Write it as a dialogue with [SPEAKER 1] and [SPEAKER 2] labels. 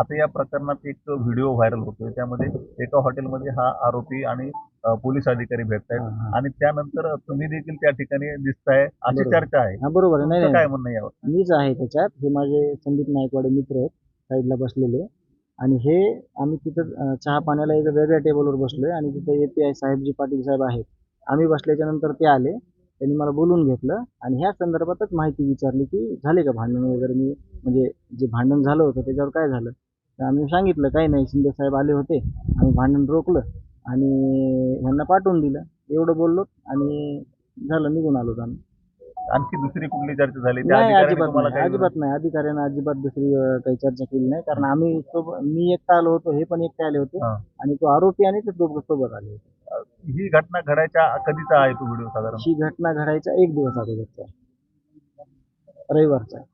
[SPEAKER 1] आता या प्रकरणात एक व्हिडिओ व्हायरल होतोय. त्यामध्ये एका हॉटेलमध्ये हा आरोपी आणि पोलीस अधिकारी भेटत आहेत
[SPEAKER 2] हा.
[SPEAKER 1] आणि त्यानंतर तुम्ही देखील त्या ठिकाणी दिसताय अशी. चर्चा आहे.
[SPEAKER 2] हा बरोबर आहे. नाही
[SPEAKER 1] काय म्हणणं यावर?
[SPEAKER 2] मीच आहे त्याच्यात. हे माझे संदीप नायकवाडे मित्र आहेत साईडला बसलेले. आणि हे आम्ही तिथं चहा पाण्याला एक वेगळ्या टेबलवर बसलोय आणि तिथं ए पी आय साहेब जी पाटील साहेब आहेत. आम्ही बसल्याच्या नंतर ते आले. त्यांनी मला बोलून घेतलं आणि ह्या संदर्भातच माहिती विचारली की झाले का भांडण वगैरे? मी म्हणजे जे भांडण झालं होतं त्याच्यावर काय झालं? तर आम्ही सांगितलं काही नाही शिंदे साहेब आले होते आम्ही भांडण रोखलं आणि ह्यांना पाठवून दिलं. एवढं बोललो आणि झालं निघून आलो आम्ही.
[SPEAKER 1] आणखी दुसरी कुठली चर्चा झाली? त्या
[SPEAKER 2] नाही
[SPEAKER 1] अधिकाऱ्याने
[SPEAKER 2] अजिबात
[SPEAKER 1] तुम्हाला
[SPEAKER 2] नाही
[SPEAKER 1] काही
[SPEAKER 2] अजिबात नाही. अधिकाऱ्यांना अजिबात दुसरी अं, काही चर्चा केली नाही. कारण आम्ही सोबत मी एकटा आलो होतो हे पण एकटे आले होते.
[SPEAKER 1] हा.
[SPEAKER 2] आणि तो आरोपी आणि ते दोघं सोबत आले होते.
[SPEAKER 1] ही घटना घडायच्या कधीचा आहे तो व्हिडिओ साधारण?
[SPEAKER 2] ही घटना घडायचा एक दिवस अगोदरचा आहे. रविवारचा आहे.